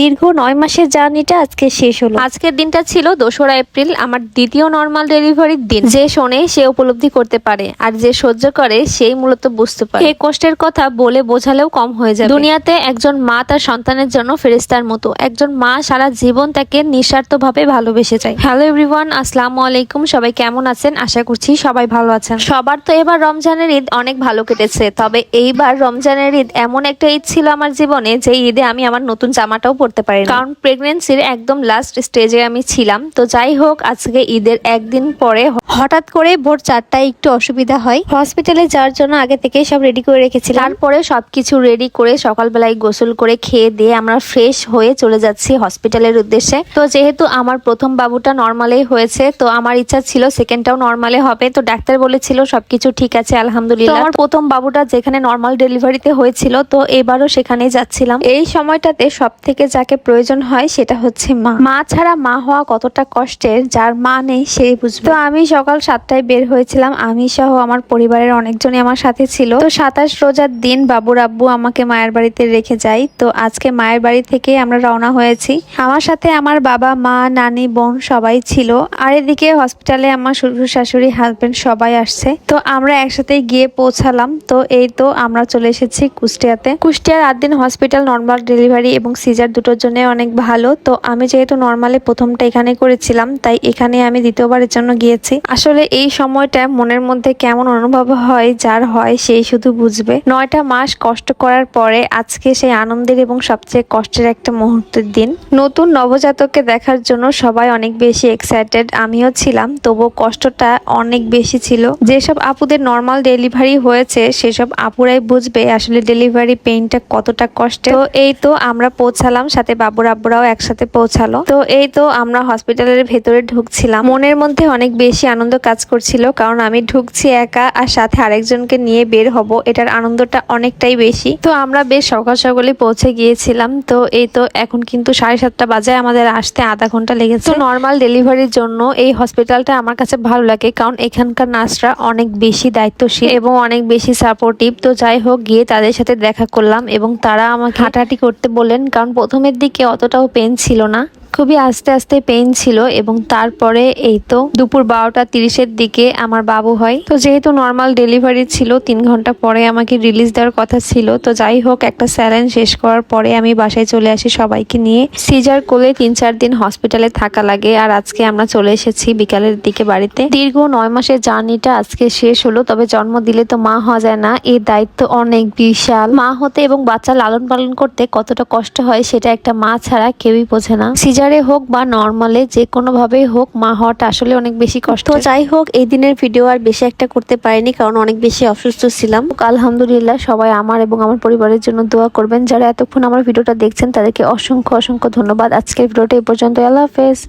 দীর্ঘ নয় মাসের জার্নিটা আজকে শেষ হলো। আজকের দিনটা ছিল দোসরা এপ্রিল আমার দ্বিতীয় নর্মাল ডেলিভারির দিন। যে শোনে সে উপলব্ধি করতে পারে আর যে সহ্য করে সেই মূলত বুঝতে পারে। এই কষ্টের কথা বলে বোঝালেও কম হয়ে যায় দুনিয়াতে একজন মা তার সন্তানের জন্য ফেরেস্তার মতো। একজন মা সারা জীবন তাকে নিঃস্বার্থভাবে ভালোবেসে যায়। হ্যালো এভরিওয়ান আসসালামু আলাইকুম। সবাই কেমন আছেন? আশা করছি সবাই ভালো আছেন। সবার তো এবার রমজানের ঈদ অনেক ভালো কেটেছে। তবে এইবার রমজানের ঈদ এমন একটা ঈদ ছিল আমার জীবনে যে ঈদে আমি আমার নতুন জামাটাও পরতে পারি কারণ প্রেগনেন্সির একদম লাস্ট স্টেজে আমি ছিলাম। তো যাই হোক, আজকে ঈদের একদিন পরে হঠাৎ করে ভোর চারটায় একটু অসুবিধা হয়। হসপিটালে যাওয়ার জন্য আগে থেকে সব রেডি করে রেখেছিলাম। তারপরে সবকিছু রেডি করে সকালবেলায় গোসল করে খেয়ে দিয়ে আমরা ফ্রেশ হয়ে চলে যাচ্ছি হসপিটালের উদ্দেশ্যে। তো যেহেতু আমার প্রথম বাবুটা নর্মালেই হয়েছে, তো আমার ইচ্ছা ছিল সেকেন্ডটাও নর্মালে হবে। তো ডাক্তার বলেছিল সবকিছু ঠিক আছে, আলহামদুলিল্লাহ। আমার প্রথম বাবুটা যেখানে নর্মাল ডেলিভারিতে হয়েছিল, তো এবারও সেখানেই যাচ্ছিলাম। এই সময়টাতে সব থেকে যাকে প্রয়োজন হয় সেটা হচ্ছে মা। মা ছাড়া মা হওয়া কতটা কষ্টের যার মা নেই সেই বুঝবে। তো আমি সকাল সাতটায় বের হয়েছিলাম। আমি সহ আমার পরিবারের অনেকজনই আমার সাথে ছিল। তো সাতাশ রোজার দিন বাবুর আব্বু আমাকে মায়ের বাড়িতে রেখে যায়। তো আজকে মায়ের বাড়ি থেকে আমরা রওনা হয়েছি। আমার সাথে আমার বাবা, মা, নানি, বোন সবাই ছিল। আর এদিকে হসপিটালে আমার শ্বশুর শাশুড়ি হাজবেন্ড সবাই আসছে। তো আমরা একসাথে গিয়ে পৌঁছালাম। তো এই তো আমরা চলে এসেছি কুষ্টিয়াতে। কুষ্টিয়ার আট দিন হসপিটাল নর্মাল ডেলিভারি এবং সিজার দুটোর জন্য অনেক ভালো। তো আমি যেহেতু নর্মালে প্রথমটা এখানে করেছিলাম, তাই এখানে আমি দ্বিতীয়বারের জন্য গিয়েছি। আসলে এই সময়টা মনের মধ্যে কেমন অনুভব হয়, যার হয় সেই শুধু বুঝবে। নয়টা মাস কষ্ট করার পরে আজকে সেই আনন্দের এবং সবচেয়ে কষ্টের একটা মুহূর্তের দিন। নতুন নবজাতককে দেখার জন্য সবাই অনেক বেশি এক্সাইটেড আমিও ছিলাম তবু কষ্টটা অনেক বেশি ছিল। যেসব আপুদের নর্মাল ডেলিভারি হয়েছে, সেসব আপুরাই বুঝবে আসলে ডেলিভারি পেইনটা কতটা কষ্ট তো এই তো আমরা পৌঁছালাম সাথে বাবুর আব্বুরাও একসাথে পৌঁছালো। তো এই তো আমরা হসপিটালের ভেতরে ঢুকছিলাম। মনের মধ্যে অনেক বেশি আনন্দ কাজ করছিল, কারণ আমি ঢুকছি একা আর সাথে আরেকজনকে নিয়ে বের হব, এটার আনন্দটা অনেকটাই বেশি। তো আমরা বেশ সকাল সকালে পৌঁছে গিয়েছিলাম। তো এই তো এখন কিন্তু সাড়ে সাতটা বাজে আমাদের আসতে আধা ঘণ্টা লেগেছে। তো নর্মাল ডেলিভারির জন্য এই হসপিটালটা আমার কাছে ভালো লাগে, কারণ এখানকার নার্সরা অনেক বেশি দায়িত্বশীল এবং অনেক বেশি সাপোর্টিভ তো যাই হোক, গিয়ে তাদের সাথে দেখা করলাম এবং তারা আমাকে হাঁটাহাঁটি করতে বললেন, কারণ প্রথমের দিকে অতটাও পেন ছিল না। খুবই আস্তে আস্তে পেইন ছিল এবং তারপরে এই তো দুপুর বারোটা তিরিশের দিকে আমার বাবু হয়। তো যেহেতু নর্মাল ডেলিভারি ছিল, তিন ঘণ্টা পরে আমাকে রিলিজ দেওয়ার কথা ছিল, তো যাই হোক, একটা স্যালাইন শেষ করার পরে আমি বাসায় চলে আসি সবাইকে নিয়ে। সিজার কোলে তিন চার দিন হসপিটালে থাকা লাগে আর আজকে আমরা চলে এসেছি বিকালের দিকে বাড়িতে। দীর্ঘ নয় মাসের জার্নিটা আজকে শেষ হলো, তবে জন্ম দিলে তো মা হওয়া যায় না এই দায়িত্ব অনেক বিশাল। মা হতে এবং বাচ্চা লালন পালন করতে কতটা কষ্ট হয় সেটা একটা মা ছাড়া কেউই বোঝে না। সিজারে হোক বা নর্মালে যে কোনোভাবেই হোক মা হওয়াটা আসলে অনেক বেশি কষ্ট তো যাই হোক এই দিনের ভিডিও আর বেশি একটা করতে পারিনি কারণ অনেক বেশি অসুস্থ ছিলাম। আলহামদুলিল্লাহ সবাই আমার এবং আমার পরিবারের জন্য দোয়া করবেন। যারা এতক্ষণ আমার ভিডিওটা দেখছেন তাদেরকে অসংখ্য অসংখ্য ধন্যবাদ। আজকের ভিডিওটা এই পর্যন্ত আল্লাহ হাফেজ।